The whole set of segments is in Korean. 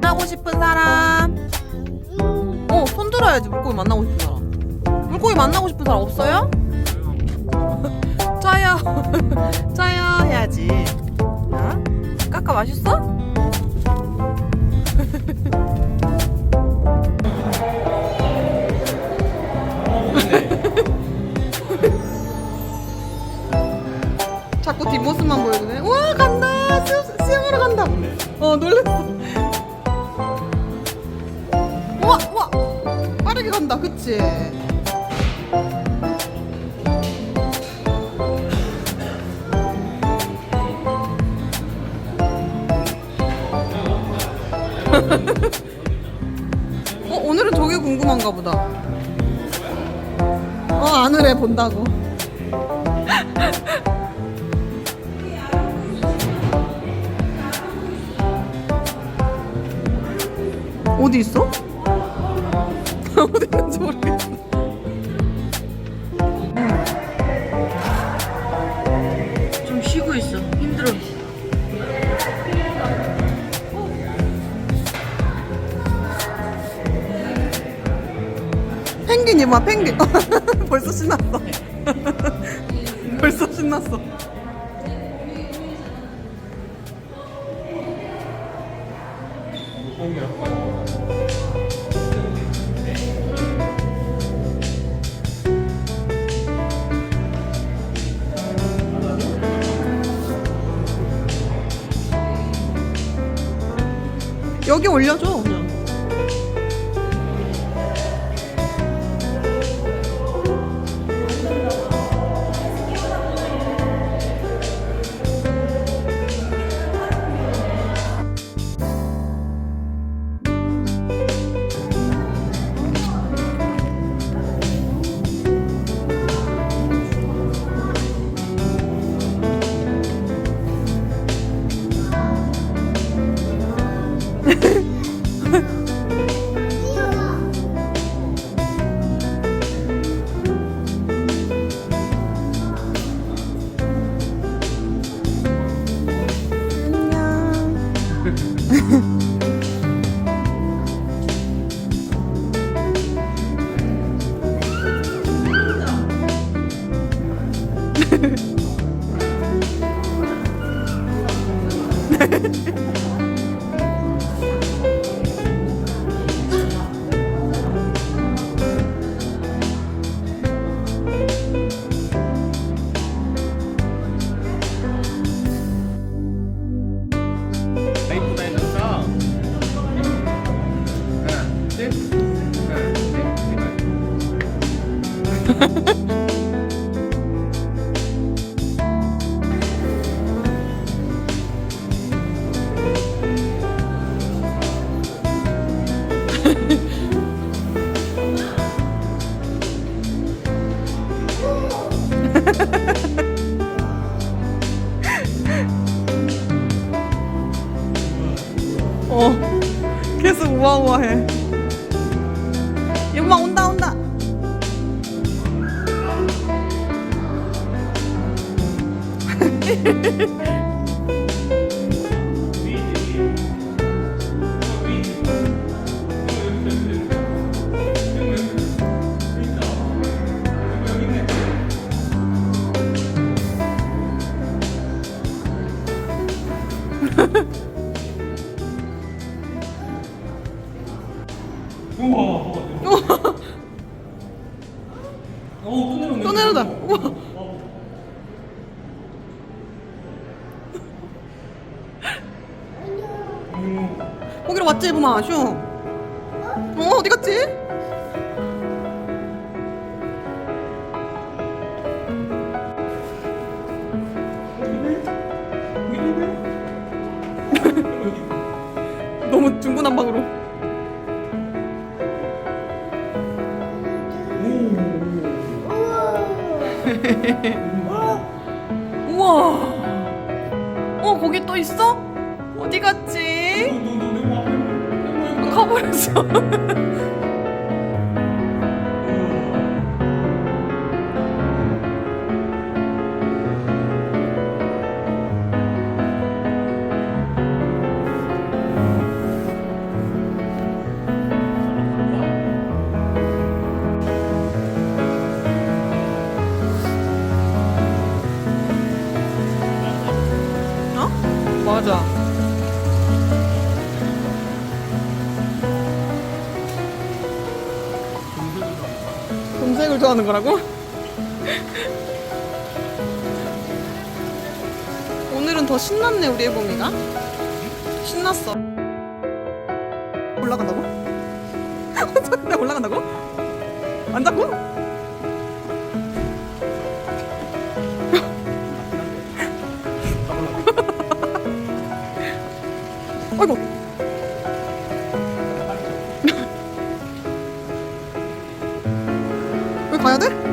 만나고 싶은 사람. 어, 손 들어야지. 물고기 만나고 싶은 사람. 물고기 만나고 싶은 사람 없어요? 저요. 저요 해야지. 자, 까까 맛있어? 어 오늘은 저게 궁금한가 보다. 어 아느래 본다고. 어디 있어? 펭귄이 봐, 펭귄. 벌써 신났어. 벌써 신났어. 여기 올려줘 어. 계속 우아우아해. 엄마 온다 온다 우와. 거기로 왔지 이브마? 슝 어, 어디 갔지? 너무 중구난방으로 哈哈 하는 거라고? 오늘은 더 신났네 우리 해봄이가 신났어 올라간다고? 혼자 올라간다고? 안 잡고? 아이고 汪小队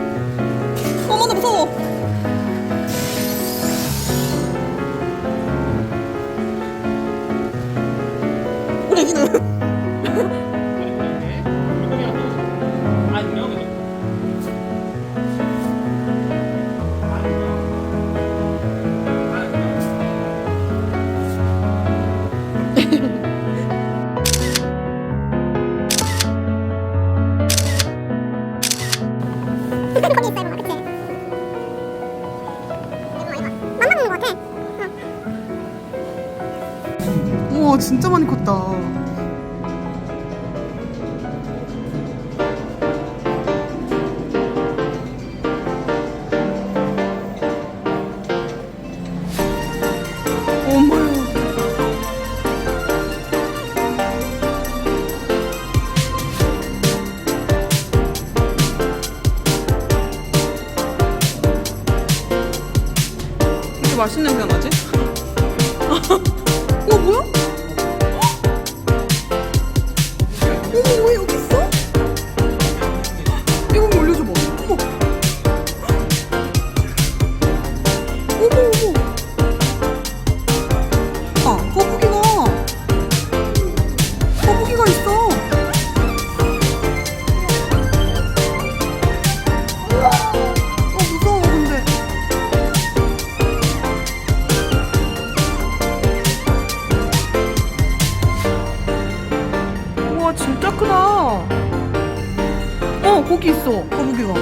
어, 진짜 많이 컸다. 맛있어, 어, 거북이가.